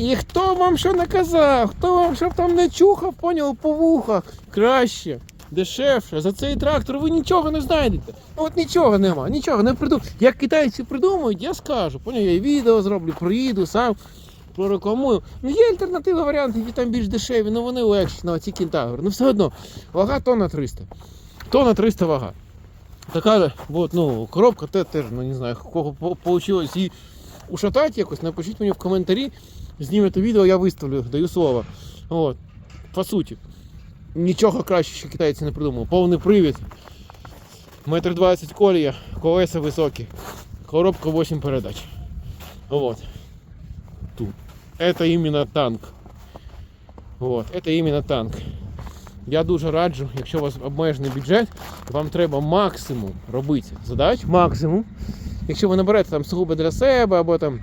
І хто вам що наказав, хто вам щоб там не чухав, поняв, по вухах, краще, дешевше. За цей трактор ви нічого не знайдете. Ну, От нічого нема, нічого не придумав. Як китайці придумують, я скажу. Поняв, я відео зроблю, проїду сам. Прорекламую. Ну є альтернативні варіанти, які там більш дешеві, ну вони легші на ці кентаври. Ну все одно, вага тонна 300. Тонна 300 вага. Така от, ну, коробка те, теж, ну не знаю, кого вийшло її ушатати якось, напишіть мені в коментарі, знімете відео, я виставлю, даю слово. От. По суті. Нічого краще, що китайці не придумали. Повний привід. Метр двадцять колія, колеса високі, коробка 8 передач. Вот. Тут. Это именно танк. Вот. Это именно танк. Я дуже раджу, якщо у вас обмежений бюджет, вам треба максимум робити задач, максимум. Якщо ви наберете там сугубо для себе, або там.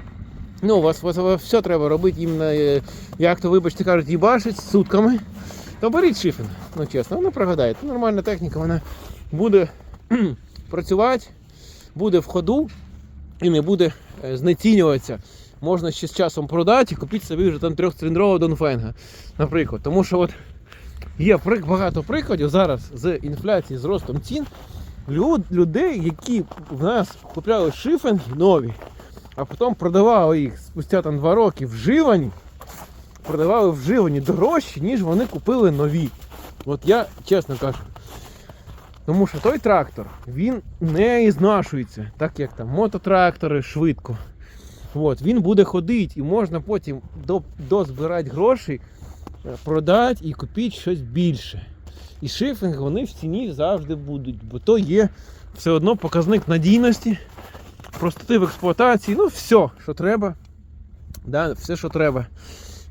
Ну, у вас, у вас все треба робити іменно, е, як то, вибачте, кажуть, їбашить сутками, то беріть шифінг. Ну чесно, воно прогадає. Це нормальна техніка, вона буде працювати, буде в ходу і не буде е, знецінюватися. Можна ще з часом продати і купити собі вже там трьохциліндрового Донфенга, наприклад. Тому що от є багато прикладів зараз з інфляції, з ростом цін. Люд, людей, які в нас купляли шифенги нові, а потім продавали їх спустя там два роки вживані, продавали вживані дорожче, ніж вони купили нові. От я чесно кажу. Тому що той трактор він не ізнашується, так як там мототрактори швидко. От, він буде ходити і можна потім дозбирати грошей, е, продати і купити щось більше. І шифінг вони в ціні завжди будуть, бо то є все одно показник надійності, простоти в експлуатації, ну все, що треба. Да, все, що треба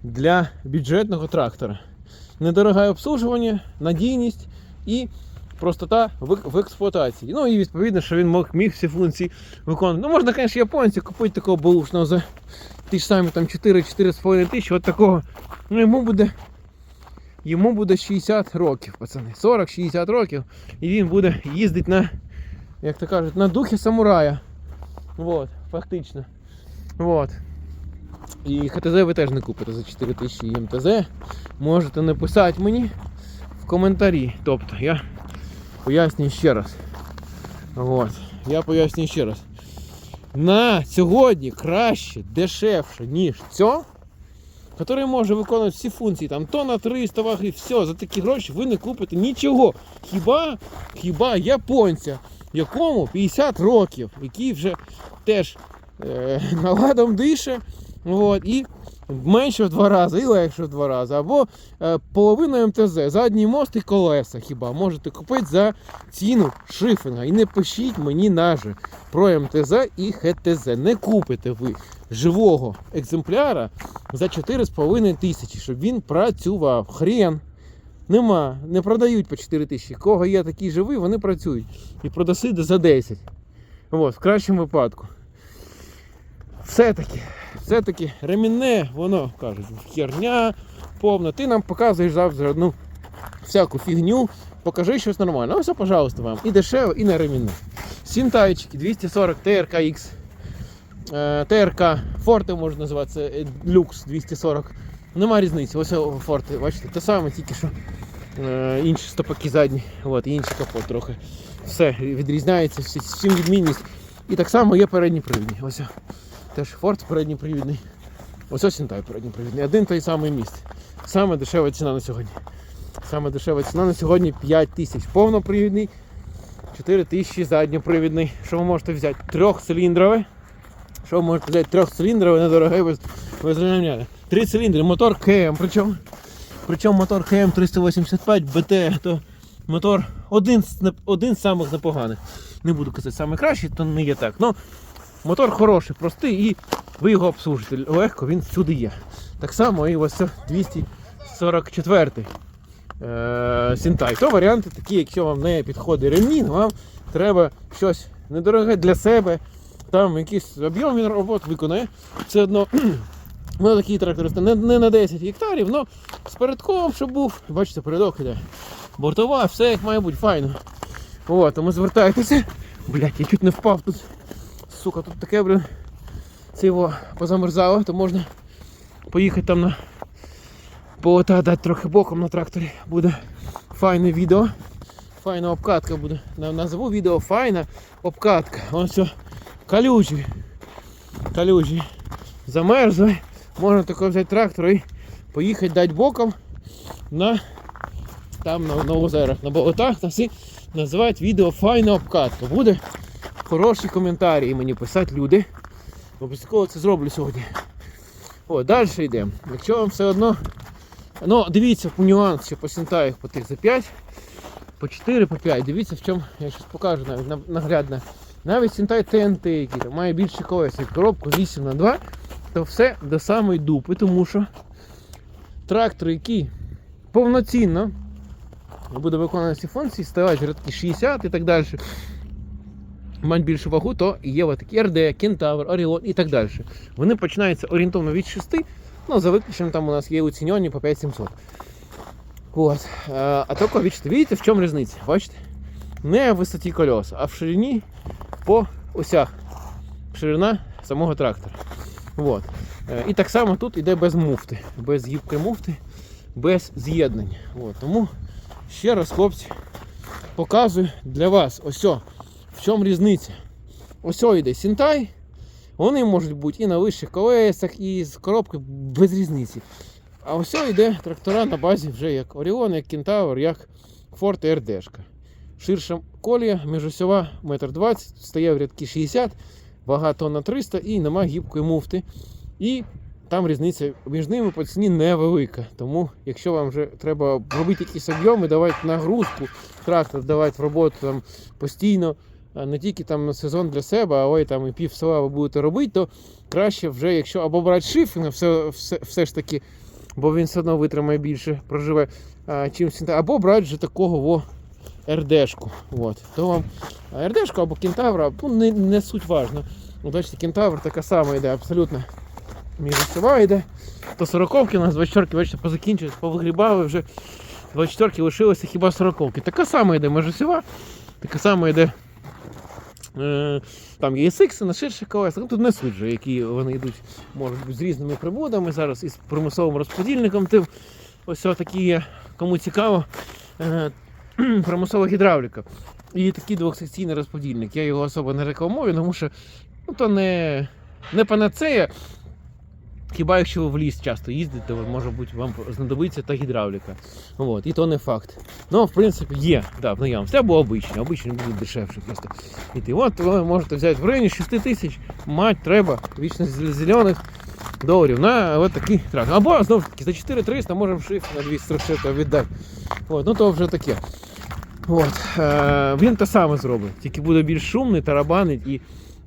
для бюджетного трактора. Недороге обслуговування, надійність і простота в, експлуатації. Ну і відповідно, що він мог, міг всі функції виконувати. Ну, можна, звісно, японців купити такого бушного за ті ж самі там 4-4,5 тисячі, от такого. Ну, йому буде йому буде 60 років, пацани. 40-60 років. І він буде їздити на, як то кажуть, на духі самурая. Вот, фактично. Вот. І ХТЗ ви теж не купите за 4 тисячі МТЗ. Можете написати мені в коментарі. Тобто я пояснюю ще раз. Вот. Я пояснюю ще раз. На сьогодні краще, дешевше, ніж цьо, який може виконувати всі функції, там тонна 300 ваги, все, за такі гроші ви не купите нічого. Хіба, хіба японця, якому 50 років, який вже теж е, наладом дише, от, і менше в два рази, і легше в два рази. Або е, половина МТЗ, задній мост і колеса хіба можете купити за ціну шифінга. І не пишіть мені наже про МТЗ і ХТЗ. Не купите ви живого екземпляра за 4,5 тисячі, щоб він працював. Хрен. Нема, не продають по 4 тисячі. Кого є такий живий, вони працюють. І продаси за 10. От, в кращому випадку. Все-таки, все-таки ремінне, воно кажуть, херня повна. Ти нам показуєш завжди одну всяку фігню, покажи щось нормальне. Ось, пожалуйста, вам. І дешево, і на ремінне. Сінтайчики 240 TRK-X. ТРК Форте може називатися е, Люкс 240. Нема різниці. Ось о, Форте, бачите, те саме, тільки що інші стопаки задні, от, і капот трохи. Все відрізняється, всім відмінність. І так само є передні привідні. Ось теж Форт передній привідний. Ось ось Сінтай передній привідний. Один той самий міст. Саме дешева ціна на сьогодні. Саме дешева ціна на сьогодні 5 тисяч повнопривідний, 4 тисячі задньопривідний. Що ви можете взяти? Трьохциліндровий. Що ви можете взяти трьохциліндровий, недорогий без, без рівняння. Три циліндри, мотор КМ, причому, причому мотор КМ 385 БТ, то мотор один, один з самих непоганих. Не буду казати самий кращий, то не є так. Ну, мотор хороший, простий і ви його обслужите. Легко, він всюди є. Так само і ось це 244 е, Сінтай. То варіанти такі, якщо вам не підходить ремінь, вам треба щось недороге для себе. Там якийсь об'єм він робот виконає. Все одно ну, такий тракторист не, не на 10 гектарів, але з передком, щоб був. Бачите, передок іде. Бортова, все як має бути, файно. От, тому звертайтеся. Блять, я чуть не впав тут. Сука, тут таке, блін. Це його позамерзало, то можна поїхати там на полота дати трохи боком на тракторі. Буде файне відео. Файна обкатка буде. На- Назву відео файна обкатка. Ось все калюжі. Калюжі. Замерзли. Можна тако взяти трактор і поїхати дати боком на там на, на озерах, на болотах на всі називають відео файна обкатка. Буде хороші коментарі мені писати люди. Обов'язково це зроблю сьогодні. О, далі йдемо. Якщо вам все одно. Ну, дивіться нюанс ще по сінтаях по тих за 5, по 4, по 5. Дивіться, в чому я щось покажу навіть на- наглядно. Навіть сінтай ТНТ, який там має більше колес, коробку 8 на 2 то все до самої дупи, тому що трактор, який повноцінно буде виконувати ці функції, ставать рядки 60 і так далі. Мають більшу вагу, то є такі РД, Кентавр, Оріон і так далі. Вони починаються орієнтовно від 6, ну за виключенням там у нас є оцінені по 5700. От. Е, А тільки бачите, видите, в чому різниця? Бачите? Не в висоті колеса, а в ширині по осях. Ширина самого трактора. От. Е, І так само тут іде без муфти, без гібкої муфти, без з'єднання. От. Тому ще раз, хлопці, показую для вас ось в чому різниця. Ось о йде сінтай. Вони можуть бути і на вищих колесах, і з коробки без різниці. А ось о йде трактора на базі вже як Оріон, як Кентавр, як Форт РДшка. Ширша колія, міжосьова 1,20 м, стає в рядки 60 вага тонна 300 і нема гібкої муфти. І там різниця між ними по ціні невелика. Тому, якщо вам вже треба робити якісь об'єми, давати нагрузку, трактор давати в роботу там постійно, не тільки там на сезон для себе, а ой там і пів села ви будете робити, то краще вже, якщо або брати шифінг, все, все, все ж таки, бо він все одно витримає більше, проживе, а, чим або брати вже такого во РДшку. От. То вам РДшку або кентавра, ну не, не суть важно. Ну, бачите, кентавр така сама йде, абсолютно міжосова йде. То 40 у нас 24 бачите, позакінчились, повигрібали вже 24 лишилося хіба 40 Така сама йде міжосова, така сама йде. Е, там є SX на ширших колесах, ну тут не суть же, які вони йдуть, можуть бути з різними приводами зараз із примусовим розподільником. Тим ось такі є, кому цікаво, е, примусова гідравліка. І такий двохсекційний розподільник. Я його особо не рекламую, тому що ну, то не, не панацея. Хіба якщо ви в ліс часто їздите, от, може бути, вам знадобиться та гідравліка. От, і то не факт. Ну, в принципі, є да, в наявності, або обичні, обичні будуть дешевше просто йти. От ви можете взяти в районі 6 тисяч, мать треба вічно зелених доларів на от такий трактор. Або знову ж таки за 4300 можемо шифт на 240 віддати. От, ну то вже таке. От, е, він те саме зробить, тільки буде більш шумний, тарабанить і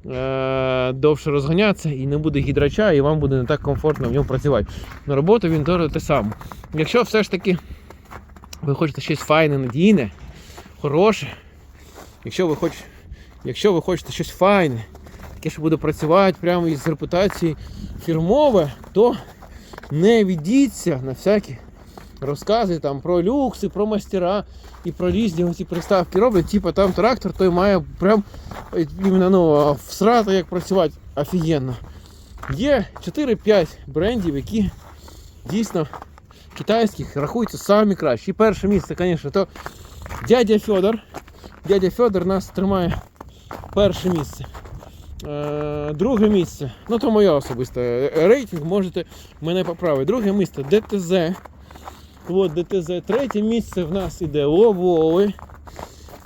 е, довше розганятися, і не буде гідрача, і вам буде не так комфортно в ньому працювати. На роботу він теж те саме. Якщо все ж таки ви хочете щось файне, надійне, хороше, якщо ви хочете, якщо ви хочете щось файне, таке, що буде працювати прямо із репутації фірмове, то не ведіться на всякі розкази там про люкси, про мастера і про різні оці приставки роблять. Типа там трактор той має прям е, іменно ну, всрати, як працювати офігенно. Є 4-5 брендів, які дійсно китайських рахуються самі кращі. І перше місце, звісно, то дядя Федор. Дядя Федор нас тримає перше місце. Е, друге місце, ну то моя особиста е, рейтинг, можете мене поправити. Друге місце ДТЗ. От ДТЗ. Третє місце в нас іде Ловоли.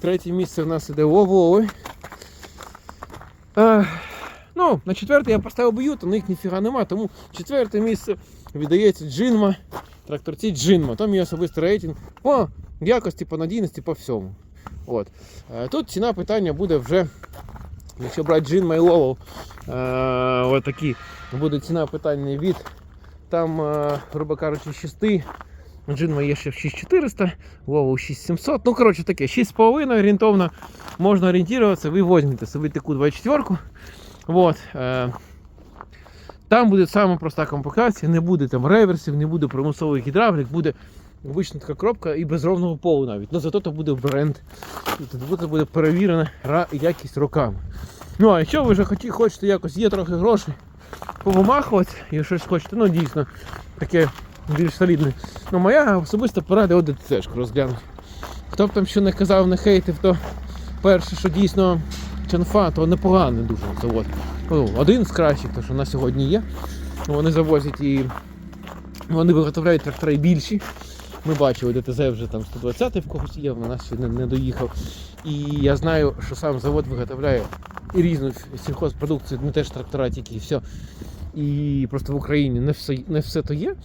Третє місце в нас іде Ловоли. Е, ну, на четверте я поставив Б'ют, на їх ніфіга нема, тому четверте місце віддається Джинма. Тракторці Джинма. Там є особистий рейтинг по якості, по надійності, по всьому. От. Е, тут ціна питання буде вже. Якщо брати Джинма і Ловол, е, такі буде ціна питання від там, е, грубо кажучи, 6 Джинма є ще в 6400, Вову 6700. Ну, коротше таке, 6,5 орієнтовно можна орієнтуватися, ви візьмете собі таку 24. Вот. Е, там буде саме проста комплектація, не буде там реверсів, не буде примусовий гідравлік, буде обична така коробка і без ровного полу навіть. Ну зато то буде бренд. Буде- буде перевірена якість роками. Ну а якщо ви вже хочете якось, є трохи грошей, повимахувати і щось хочете, ну дійсно таке більш солідне. Ну, моя особиста порада от ДТЦшку розглянути. Хто б там що не казав, не хейтив, то перше, що дійсно Чанфа, то непоганий дуже завод. Ну, один з кращих, то що на сьогодні є. Вони завозять і вони виготовляють трактори більші. Ми бачили, ДТЗ вже там 120 в когось є, на нас ще не, доїхав. І я знаю, що сам завод виготовляє різну сільхозпродукцію, не теж трактора тільки і все. І просто в Україні не все, не все то є.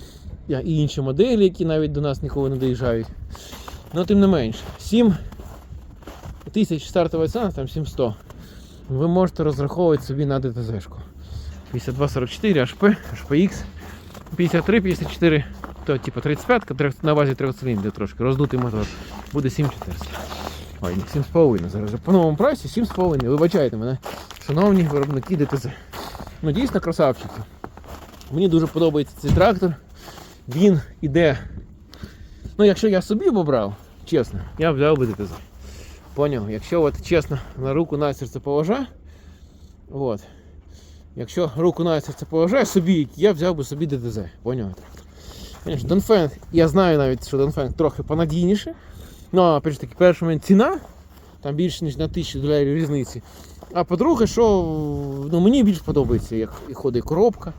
І інші моделі, які навіть до нас ніколи не доїжджають. Ну, тим не менш, 7 тисяч стартова ціна, там 700. Ви можете розраховувати собі на ДТЗ-шку. 5244 HP, HPX, 53, 54, то типу 35 трьох- на базі трьох циліндрів трошки, роздутий мотор. Буде 7400. Ой, ні, 7,5 зараз. По новому прайсі 7,5. Вибачайте мене, шановні виробники ДТЗ. Ну дійсно красавчики. Мені дуже подобається цей трактор. Він іде. Ну, якщо я собі б обрав, чесно, я б взяв би ДТЗ. Поняв? Якщо от чесно на руку на серце положа, от. Якщо руку на серце положа собі, я взяв би собі ДТЗ. Поняв. Конечно, Донфенг, я знаю навіть, що Донфенг трохи понадійніше. Ну, а ж таки, перший момент ціна, там більше ніж на тисячу доларів різниці. А по-друге, що ну, мені більш подобається, як і ходить коробка.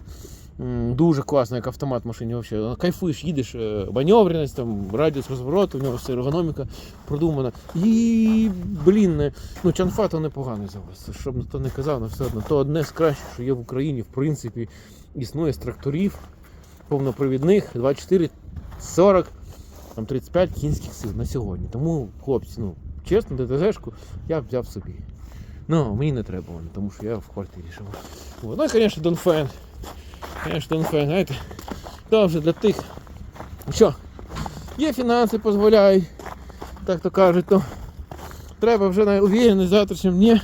Дуже класно, як автомат в машині взагалі. Кайфуєш, їдеш, е, маневреність, там, радіус розвороту, в нього все ергономіка продумана. І, блін, ну чанфа то непоганий завоз. Щоб ніхто не казав, але все одно. То одне з кращих, що є в Україні, в принципі, існує з тракторів повнопривідних 24, 40, там 35 кінських сил на сьогодні. Тому, хлопці, ну, чесно, ДТЗшку я взяв собі. Ну, мені не треба тому що я в квартирі живу. Ну і, звісно, Донфен. Звісно, Донфен, знаєте, то вже для тих, що є фінанси, дозволяють, так то кажуть, то треба вже на увереність завтрашнім дні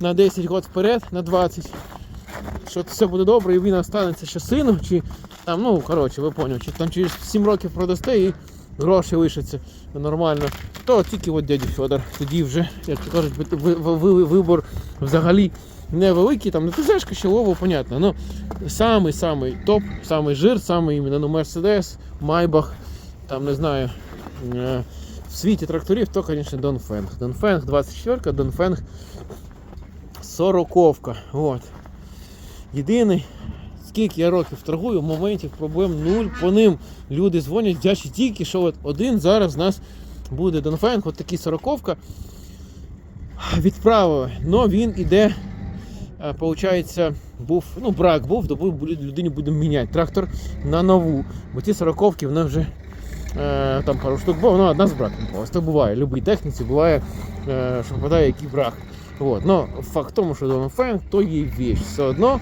на 10 років вперед, на 20. Що все буде добре і він останеться ще сином, чи там, ну, коротше, ви поняли, чи там через 7 років продасте і гроші лишаться нормально. То тільки от дядя Федор. Тоді вже, як то кажуть, ви- ви- ви- вибор взагалі невеликий, там не тузешка, ще лово, понятно. Ну, самий самий топ, самий жир, самий іменно ну, Mercedes, Майбах, там не знаю. е, В світі тракторів, то, звісно, Донфенг. Донфенг 24, Донфенг 40. От. Єдиний, скільки я років торгую, моментів проблем нуль по ним. Люди дзвонять, дячі тільки, що от один зараз в нас буде Донфенг, от такий 40 відправили. Но він іде, получається, був, ну, брак був, то людині будемо міняти трактор на нову. Бо ті 40 вони вже е, там пару штук було, ну одна з браком була. Це буває. Будь-якій техніці буває, е, що випадає який брак. От. Но факт в тому, що Донфенг то є віч. Все одно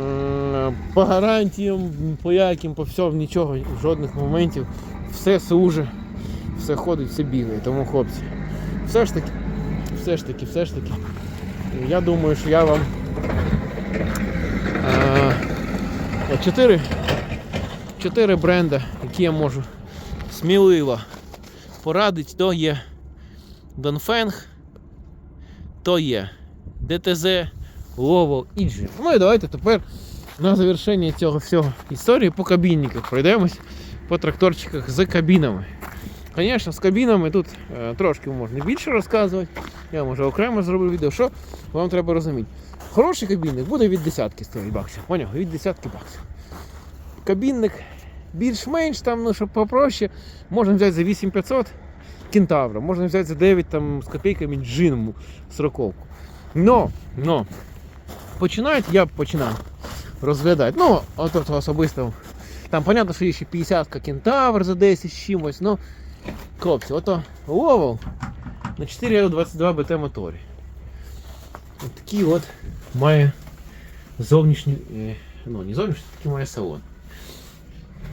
е, по гарантіям, по яким, по всьому, нічого, жодних моментів. Все служить, все ходить, все бігає. Тому хлопці, все ж таки, все ж таки, все ж таки. Я думаю, що я вам е, от чотири, чотири бренда, які я можу сміливо порадити, то є Донфенг, то є ДТЗ, Лово і Джим. Ну і давайте тепер на завершення цього всього історії по кабінниках пройдемось по тракторчиках з кабінами. Звісно, з кабінами тут е, трошки можна більше розказувати. Я може окремо зроблю відео, що вам треба розуміти. Хороший кабінник буде від десятки стоїть баксів. Поняв? Від десятки баксів. Кабінник більш-менш там, ну, щоб попроще, можна взяти за 8500 кентавра, можна взяти за 9 там, з копійками джинму сороковку. Но, но, починають, я б починав розглядати. Ну, от, от особисто. Там, понятно, що є ще 50 кентавр за 10 з чимось, ну, хлопці, ото Ловол на 422 БТ моторі. От такий от має зовнішній, е, ну не зовнішній, такий має салон.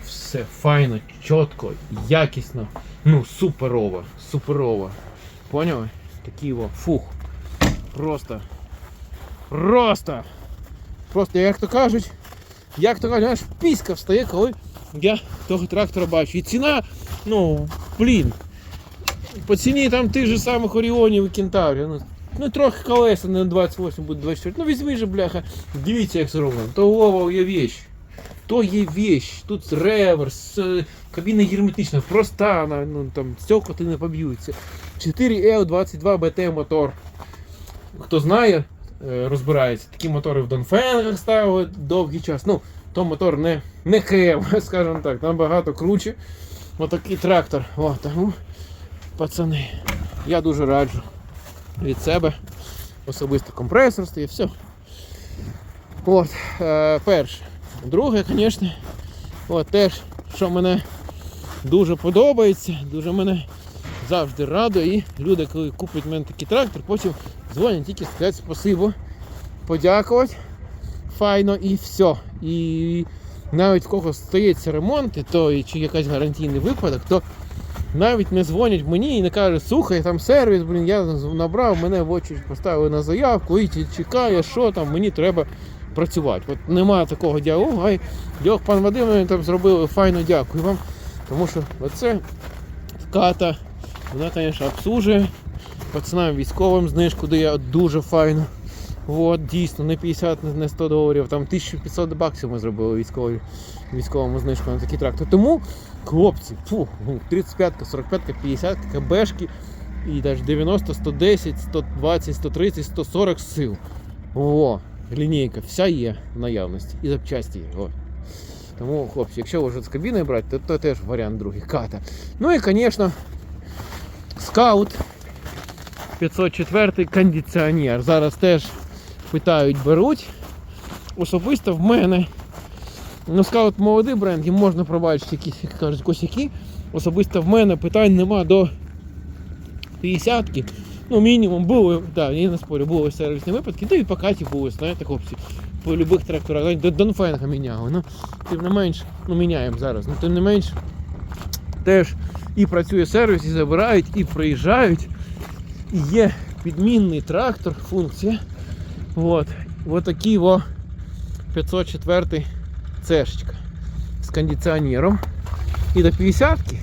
Все файно, чітко, якісно, ну суперово, суперово. Поняли? Такий о, фух. Просто. Просто. Просто, як то кажуть, як то кажуть, аж піська встає, коли я того трактора бачу. І ціна, ну, блін. По ціні там тих же самих Оріонів і Кентаврів. Ну, Ну трохи колеса не 28, буде 24. Ну візьми же, бляха. Дивіться, як зроблено. То Вова є вещь. То є вещь. Тут реверс, е, кабіна герметична, проста, ну там стекла ти не поб'ються. 4L22 BT мотор. Хто знає, е, розбирається. Такі мотори в Донфенгах ставили довгий час. Ну, то мотор не, не КМ, скажімо так, набагато круче. Отакий трактор. О, тому, пацани, я дуже раджу від себе. Особисто компресор стоїть, все. От, е, перше. Друге, звісно, от теж, що мене дуже подобається, дуже мене завжди радує. І люди, коли куплять мене такий трактор, потім дзвонять тільки сказати спасибо, подякувати. Файно і все. І навіть в кого стається ремонт, то чи якийсь гарантійний випадок, то навіть не дзвонять мені і не кажуть, слухай, там сервіс, блін, я набрав, мене в очі поставили на заявку і чекає, що там, мені треба працювати. От немає такого діалогу, ай, діалог пан Вадим там зробили файно, дякую вам. Тому що оце ката, вона, звісно, обслужує пацанам військовим знижку дає дуже файно. От, дійсно, не 50, не 100 доларів, там 1500 баксів ми зробили військові, військовому знижку на такий трактор. Тому, хлопці, фу, 35-ка, 45-ка, 50, ка КБшки і навіть 90, 110, 120, 130, 140 сил. О, лінійка, вся є в наявності. І запчасті є. О. Тому, хлопці, якщо вже з кабіною брати, то, то теж варіант другий. Ката. Ну і, звісно, скаут 504 кондиціонер. Зараз теж питають, беруть. Особисто в мене. Ну, скаут молодий бренд, їм можна пробачити якісь, як кажуть, косяки. Особисто в мене питань нема до 50-ки. Ну, мінімум були, да, я не спорю, були сервісні випадки, та і по каті були, знаєте, хлопці. По любих тракторах, до Донфенга міняли. Ну, тим не менш, ну міняємо зараз. Ну, тим не менш, теж і працює сервіс, і забирають, і приїжджають. І є підмінний трактор, функція. От. От такий во 504 цешечка з кондиціонером. І до 50-ки,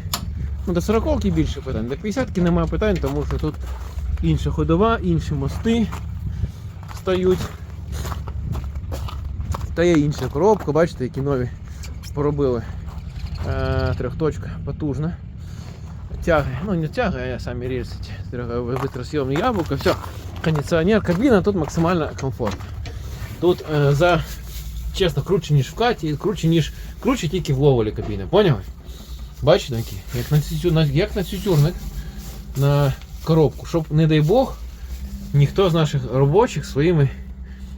ну до 40-ки більше питань. До 50-ки немає питань, тому що тут інша ходова, інші мости стають. Та є інша коробка, бачите, які нові поробили. Е, трьохточка потужна. Тяги, ну не тяги, а я самі рельси, витросйомні яблука, все. Кондиціонер, кабіна тут максимально комфортна. Тут е, за чесно круче, ніж в каті, круче, ніж круче тільки в ловолі кабіни, поняли? Бачите, які? Як на, цю, на, як на цютюрник на коробку, щоб, не дай Бог, ніхто з наших робочих своїми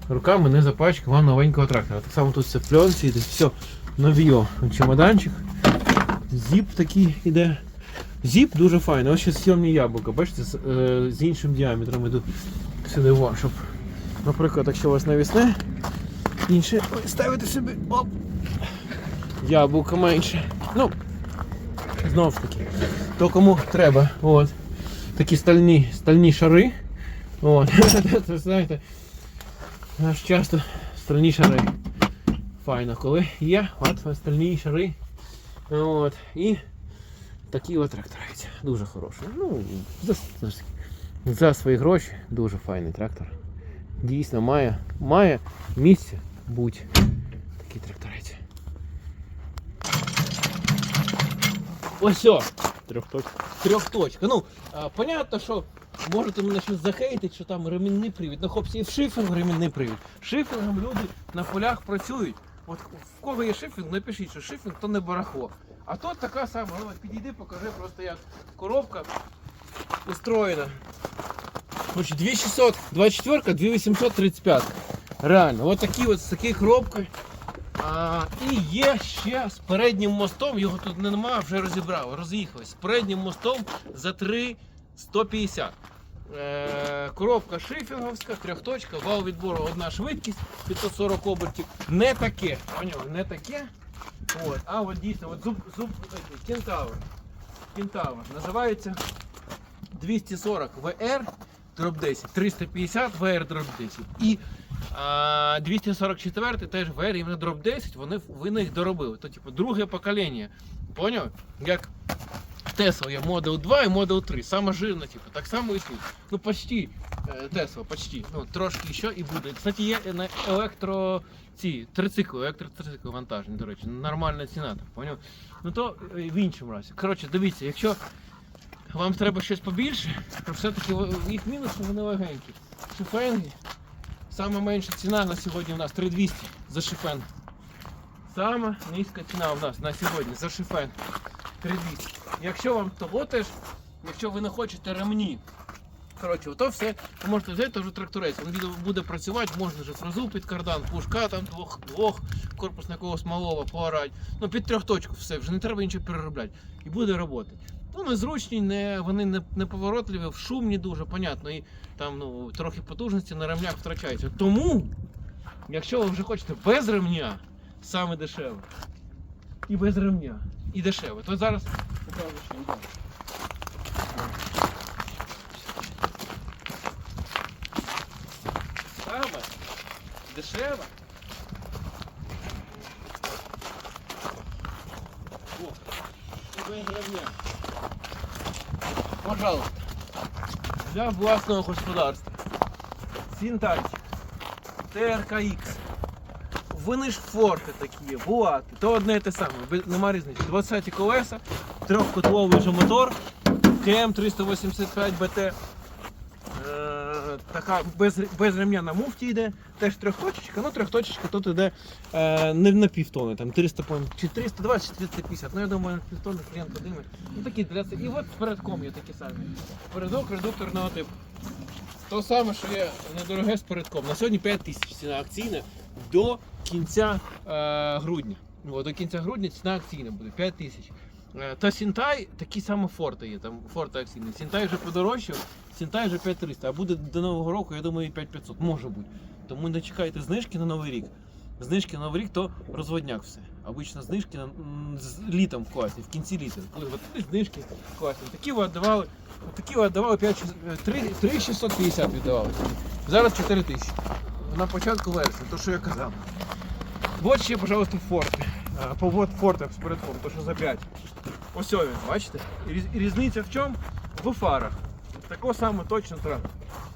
руками не запачкав вам новенького трактора. Так само тут все в пленці йде, все новіо. Чемоданчик, зіп такий іде. Зіп дуже файний. Ось ще сьомні яблука, бачите, з, е, з іншим діаметром йдуть сюди, во, щоб, наприклад, якщо у вас навісне, інше ой, ставите собі оп, яблука менше. Ну, знову ж таки, то кому треба. От. Такі стальні, стальні шари. От. Знаєте, аж часто стальні шари. Файно, коли є, от стальні шари. От. І такі от тракторець. Дуже хороший. Ну, за, за свої гроші дуже файний трактор. Дійсно має, має місце бути такий тракторець. Ось! Трьохточка. Трьохточка. Ну, а, понятно, що можете мене щось захейтити, що там ремінний привід. Ну, хлопці, і в шифінг ремінний привід. Шифінгом люди на полях працюють. От в кого є шифінг, напишіть, що шифінг то не барахло. А тут така сама, ну, підійди, покажи просто як коробка устроєна. Короче, 2600, 24, 2835. Реально, от такі от з такою коробкою. А, і є ще з переднім мостом, його тут немає, вже розібрав, роз'їхались. З переднім мостом за 3,150. Е, коробка шифінговська, трьохточка, вал відбору одна швидкість 540 обертів. Не таке, поняли, не таке. От, а от дійсно, от зуб, зуб кентавр. Кентавр. Називається 240 VR дроп 10, 350 VR дроп 10. І а, 244 теж VR іменно дроп 10, вони, вони їх доробили. То типу друге покоління. Поняв? Як Tesla є Model 2 і Model 3. Саме жирна, типу, так само і тут. Ну, почти е, Tesla, почти. Ну, трошки ще і буде. Кстати, є на електро ці трицикли, електротрицикли вантажні, до речі, нормальна ціна, так, поняв? Ну то е, в іншому разі. Коротше, дивіться, якщо вам треба щось побільше, то все-таки їх мінус, що вони легенькі. Шифенги. Саме менша ціна на сьогодні у нас 3200 за шифен. Сама низька ціна у нас на сьогодні за шифен 3200. Якщо вам того теж, якщо ви не хочете ремні, коротше, то все, ви можете взяти вже тракторець. Він буде, працювати, можна вже фразу під кардан, пушка там двох, двох корпус на когось малого поорати. Ну під трьохточку все, вже не треба нічого переробляти. І буде роботи. Ну, незручні, не, вони не, не поворотливі, шумні дуже, понятно, і там ну, трохи потужності на ремнях втрачається. Тому, якщо ви вже хочете без ремня, саме дешеве. І без ремня. І дешеве. То зараз покажу, що йде. Саме без. Пожалуйста. Для власного господарства. Синтайтик. ТРКХ. Вони ж форти такі булати. То одне і те саме, нема різниці. 20 колеса, трьохкотловий же мотор, КМ 385 БТ. Е, така без, без ремня на муфті йде, теж трьохточечка, ну трьохточечка тут йде е, не на півтони, там 300, по-моєму, чи 320, чи 350, ну я думаю, на півтони клієнт подиме. Ну такі для це. І от передком є такі самі. Передок редукторного типу. То саме, що є недороге з передком. На сьогодні 5 тисяч ціна акційна до кінця е, грудня. О, до кінця грудня ціна акційна буде 5 тисяч. Е, Та Сінтай такі саме форти є, там форти акційні. Сінтай вже подорожчав, Сінтай вже 5300, а буде до Нового року, я думаю, і 5500, може бути. Тому не чекайте знижки на Новий рік. Знижки на Новий рік то розводняк все. Обично знижки на, з літом класні, в кінці літа. Коли от знижки класні. Такі ви віддавали, такі ви віддавали 5, 3, 3650 віддавали. Зараз 4 тисячі. На початку вересня, то що я казав. Вот ще, пожалуйста, форти. А, По вот передком, то що за 5. Ось він, бачите? Різниця в чому? В фарах. Такого саме точно трактор.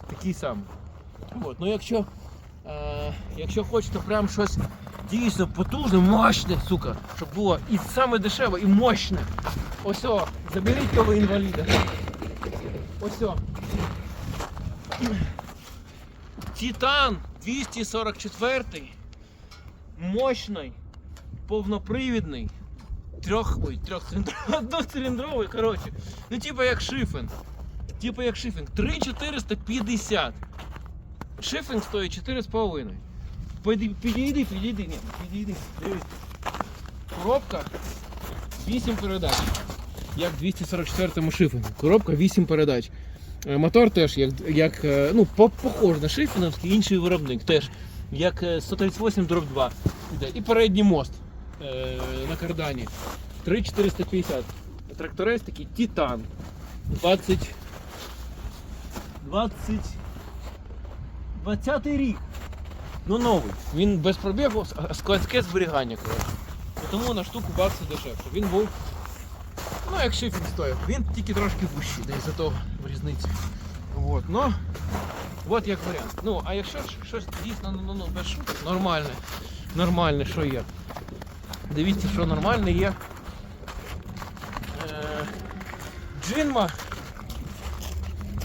Такий самий. От. Ну якщо, е, якщо хочете прям щось дійсно потужне, мощне, сука, щоб було і саме дешеве, і мощне. Ось заберіть того інваліда. Ось. Титан 244 мощний, повнопривідний, трьох, ой, трьохциліндровий, коротше. Ну, типа як шифен. Типа як шифінг. 3450. Шифінг стоїть 4,5. Підійди, підійди, ні, підійди. Коробка 8 передач. Як в 244 шифінгу. Коробка 8 передач. Е, Мотор теж як, як е, ну, похож на шифінгівський, інший виробник теж. Як е, 138 дроб 2. Іде. І передній мост е, на кардані. 3450. Тракторець такий Титан. 20. 20. 20 рік. Ну новий. Він без пробігу, складське зберігання, коротше. Тому на штуку бакси дешевше. Він був. Ну, як шифінг стоїв. Він тільки трошки вищий, десь за того в різниці. От, ну, от як варіант. Ну, а якщо щось дійсно ну, ну, без шуток, нормальне, нормальне, що є. Дивіться, що нормальне є. Е, Джинма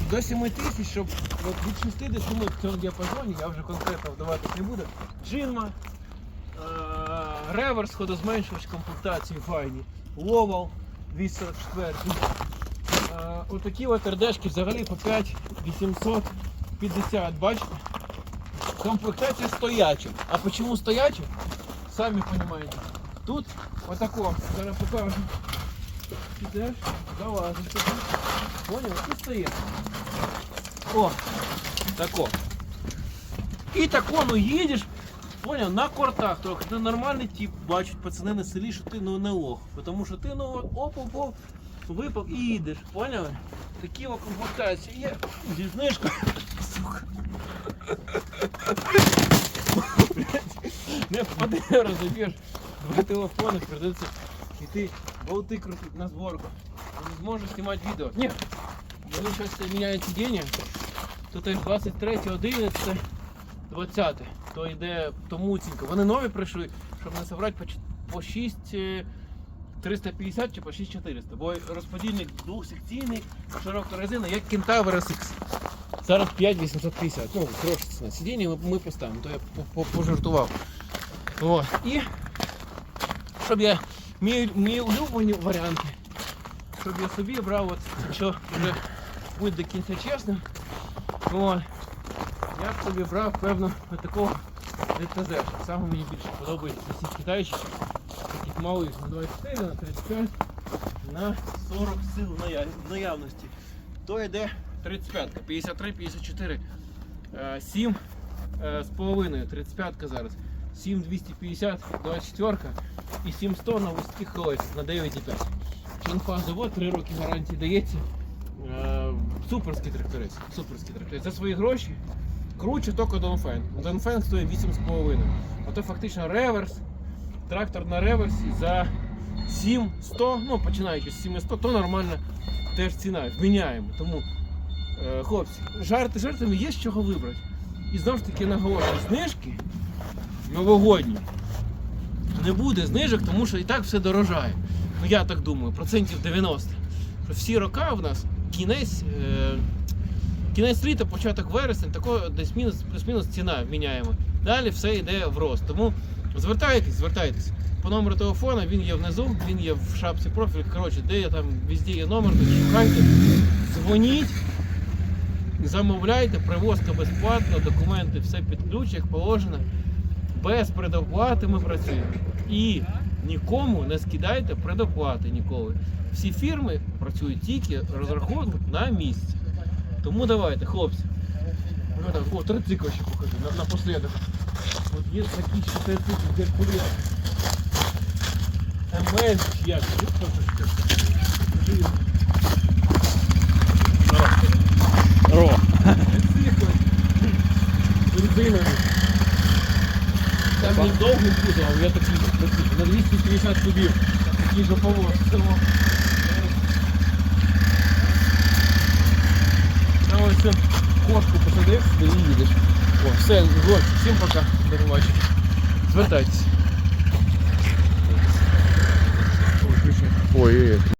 до 7 тисяч, щоб от від 6 до 7 в цьому діапазоні, я вже конкретно вдаватись не буду. Джинма, е, реверс, ходозменшувач комплектації файні, Ловал 244. Е, Отакі от РДшки взагалі по 5 850, бачите? Комплектація стояча. А чому стояча? Самі розумієте. Тут отако, зараз покажу. Підеш, залазиш туди. Поняв? І стоїть. О, тако. І тако, ну їдеш, поняв, на кортах трохи. Ти нормальний тип, бачать пацани на селі, що ти ну не лох. Тому що ти ну оп-оп-оп, випав і їдеш, поняли? Такі о комплектації є зі знижкою. Сука. Не впади, розумієш. Два телефони, придеться йти болти крутити на зборку. не зможу знімати відео. Ні. Вони зараз міняють сидіння. Тут аж 23, 11, 20. То йде томуцінько. Вони нові прийшли, щоб не собрати по, ч- по 6 е, 350 чи по 6400. Бо розподільник двохсекційний, широка резина, як Кентавр SX. Зараз 5850. Ну, гроші ціна. Сидіння ми, ми поставимо, то я по- по- пожартував. О. І щоб я мій, мій улюблені варіанти. Щоб я собі брав, от, якщо вже бути до кінця чесним, я б собі брав, певно, такого ДТЗ. Саме мені більше подобається всі китайські. Таких малих на 24, на 35, на 40 сил наявності. То йде 35, 53, 54, е, 7 е, з половиною, 35 зараз. 7250, 24 і 700 на вузьких колесах на 9,5. Чонфа завод 3 роки гарантії дається. Е, суперський тракторець. Суперський тракторець. За свої гроші круче тільки Донфен. Донфен стоїть 8,5. А то фактично реверс. Трактор на реверсі за 700, ну починаючи з 700, то нормальна теж ціна. Вміняємо. Тому, е, хлопці, жарти жартами є з чого вибрати. І знову ж таки наголошую, знижки новогодні не буде знижок, тому що і так все дорожає. Ну я так думаю, процентів 90. Що всі роки в нас кінець, е, кінець літа, початок вересня, такого десь мінус, плюс-мінус ціна міняємо. Далі все йде в рост. Тому звертайтесь, звертайтесь. По номеру телефона він є внизу, він є в шапці профіль. Коротше, де я там везде є номер, шукайте, дзвоніть, замовляйте, привозка безплатно, документи все під ключ, як положено. Без предоплати ми працюємо. І нікому не скидайте предоплати ніколи. Всі фірми працюють тільки розрахунок на місці. Тому давайте, хлопці. О, трицикл ще покажу, на, напоследок. От є такі ще трицикли, де кур'єр. МС як? Ну, таке? Ро. Трицикли. Там він довгий кузов, я такий на 250 кубів. Такий же повоз. Тому, Там ось кошку посадив, собі і їдеш. О, все, вот, всім пока, до побачення. Звертайтесь. Ой, включай. Ой,